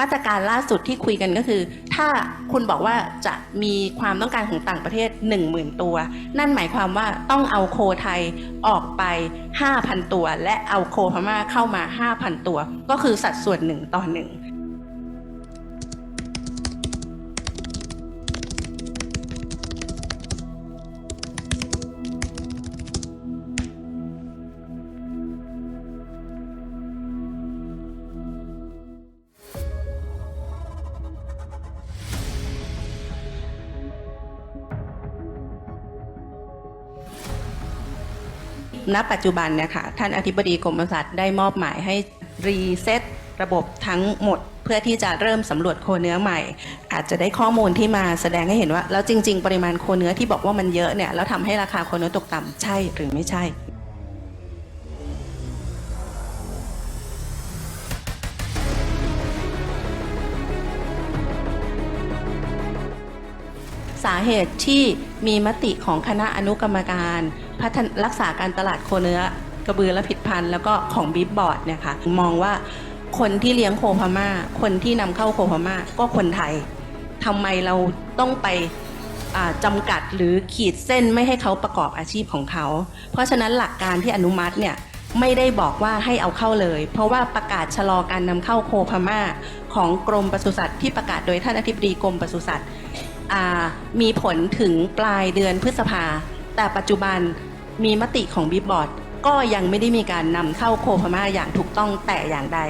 มาตรการล่าสุดที่คุยกันก็คือ ถ้าคุณบอกว่าจะมีความต้องการของต่างประเทศ 10,000 ตัว นั่นหมายความว่าต้องเอาโคไทยออกไป 5,000 ตัว และเอาโคพม่าเข้ามา 5,000 ตัว ก็คือสัดส่วน1ต่อ1 ณปัจจุบันเนี่ยค่ะท่านอธิบดีกรมปศุสัตว์ได้มอบหมายให้รีเซ็ตระบบทั้งหมดเพื่อที่จะเริ่มสำรวจโคเนื้อใหม่ อาจจะได้ข้อมูลที่มาแสดงให้เห็นว่า แล้วจริง ๆ ปริมาณโคเนื้อที่บอกว่ามันเยอะเนี่ยแล้วทำให้ราคาโคเนื้อตกต่ำใช่หรือไม่ใช่ สาเหตุที่มีมติของคณะอนุกรรมการ พัฒนรักษาการตลาดโคเนื้อกระบือและผิดพันธุ์แล้วก็ของบิ๊บบอร์ดเนี่ยค่ะมองว่าคนที่เลี้ยงโคพม่า คนที่นำเข้าโคพม่า ก็คนไทยทำไมเราต้องไปอ่าจำกัดหรือขีดเส้นไม่ให้เขาประกอบอาชีพของเขา เพราะฉะนั้นหลักการที่อนุมัติเนี่ยไม่ได้บอกว่าให้เอาเข้าเลย เพราะว่าประกาศชะลอการนำเข้าโคพม่า ของกรมปศุสัตว์ที่ประกาศโดยท่านอธิบดีกรมปศุสัตว์มีผลถึงปลายเดือนพฤษภาแต่ปัจจุบัน มีมติของบิบบอร์ดก็ยังไม่ได้มีการนำเข้าโคพม่าอย่างถูกต้องแต่อย่างใด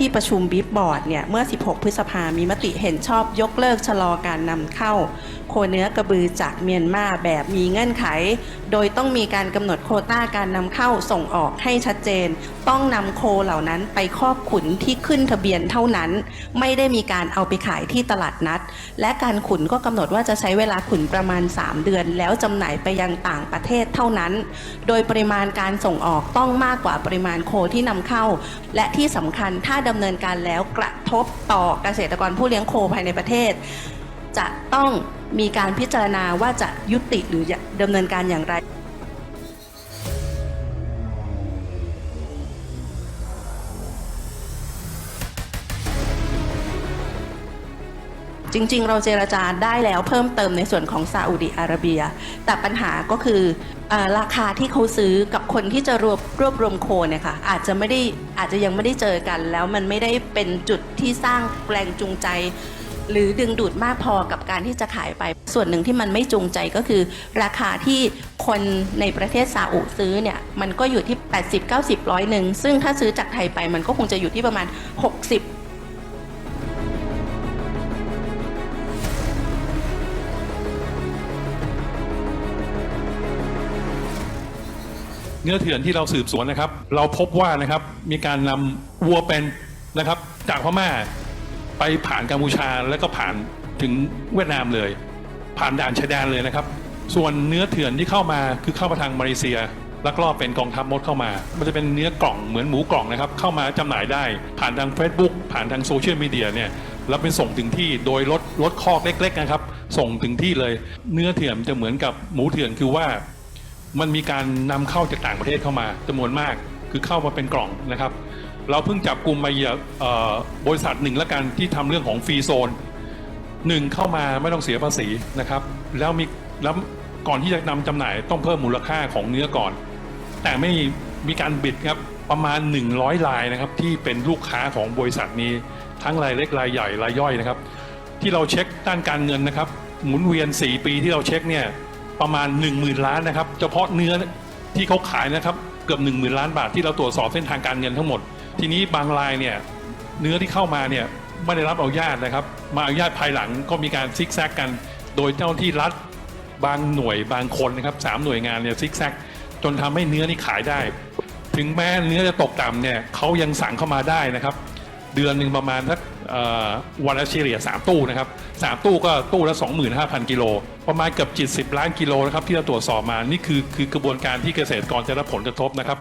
ที่ประชุมบิบบอร์ดเนี่ย เมื่อ 16 พฤษภามีมติเห็นชอบยกเลิกชะลอการนำเข้า โคเนื้อกระบือจากเมียนมาแบบมีเงื่อนไข โดยต้องมีการกำหนดโคต้าการนำเข้าส่งออกให้ชัดเจน ต้องนำโคเหล่านั้นไปครอบขุนที่ขึ้นทะเบียนเท่านั้น ไม่ได้มีการเอาไปขายที่ตลาดนัด และการขุนก็กำหนดว่าจะใช้เวลาขุนประมาณ 3 เดือน แล้วจำหน่ายไปยังต่างประเทศเท่านั้น โดยปริมาณการส่งออกต้องมากกว่าปริมาณโคที่นำเข้า และที่สำคัญถ้าดำเนินการแล้วกระทบต่อเกษตรกรผู้เลี้ยงโคภายในประเทศ จะต้องมีการพิจารณาว่าจะยุติหรือดำเนินการอย่างไร จริง ๆ เราเจรจาได้แล้วเพิ่มเติมในส่วนของซาอุดิอาระเบีย แต่ปัญหาก็คืออราคาที่เขาซื้อกับคนที่จะรวบรวบรวมโคเนี่ยค่ะอาจจะไม่ได้อาจจะยังไม่ได้เจอกัน แล้วมันไม่ได้เป็นจุดที่สร้างแรงจูงใจ หรือดึงดูดมากพอกับการที่จะขายไป ส่วนหนึ่งที่มันไม่จูงใจก็คือ ราคาที่คนในประเทศซาอุซื้อเนี่ยมันก็อยู่ที่ 80 90ร้อยหนึ่งซึ่งถ้าซื้อจากไทยไปมันก็คงจะอยู่ที่ประมาณ 60 เนื้อเถื่อนที่เราสืบสวนนะครับ เราพบว่านะครับมีการนำวัวเป็นนะครับ จากพม่าไปผ่านกัมพูชาแล้วก็ผ่านถึงเวียดนามเลย ผ่านด่านชายแดนเลยนะครับ ส่วนเนื้อเถื่อนที่เข้ามาคือเข้ามาทางมาเลเซียลักลอบเป็นกองทัพมดเข้ามา มันจะเป็นเนื้อกล่องเหมือนหมูกล่องนะครับ เข้ามาจำหน่ายได้ ผ่านทาง Facebook ผ่านทางโซเชียลมีเดียเนี่ยแล้วเป็นส่งถึงที่โดยรถรถคอกเล็ก ๆ นะครับ ส่งถึงที่เลย เนื้อเถื่อนจะเหมือนกับหมูเถื่อนคือว่า มันมีการนำเข้าจากต่างประเทศเข้ามาจำนวนมาก คือเข้ามาเป็นกล่องนะครับ เราเพิ่งจับกลุ่มมาเอ่อบริษัทหนึ่งแล้วกันที่ทำเรื่องของฟรีโซนหนึ่งเข้ามาไม่ต้องเสียภาษีนะครับ แล้วมีแล้วก่อนที่จะนำจำหน่ายต้องเพิ่มมูลค่าของเนื้อก่อน แต่ไม่มีการบิดครับประมาณ 100รายนะครับที่เป็นลูกค้าของบริษัทนี้ทั้งรายเล็กรายใหญ่รายย่อยนะครับ ที่เราเช็คด้านการเงินนะครับ หมุนเวียน 4 ปีที่เราเช็คเนี่ย ประมาณ 1 0,000 ล้านนะครับ เฉพาะเนื้อที่เขาขายนะครับ เกือบ 1 0,000 ล้านบาทที่เราตรวจสอบเส้นทางการเงินทั้งหมด ทีนี้บางรายเนี่ยเนื้อที่เข้ามาเนี่ยไม่ได้รับอนุญาตนะครับ มาอนุญาตภายหลังก็มีการซิกแซกกัน โดยเจ้าหน้าที่รัฐบางหน่วยบางคนนะครับสามหน่วยงานเนี่ยซิกแซกจนทำให้เนื้อนี่ขายได้ ถึงแม้เนื้อจะตกต่ำเนี่ยเขายังสั่งเข้ามาได้นะครับ เดือนหนึ่งประมาณสักวันละเฉลี่ย3 ตู้นะครับสามตู้ก็ตู้ละ 25,000 กิโล ประมาณเกือบ70 ล้านกิโลนะครับที่เราตรวจสอบมา นี่คือคือกระบวนการที่เกษตรกรจะรับผลกระทบนะครับ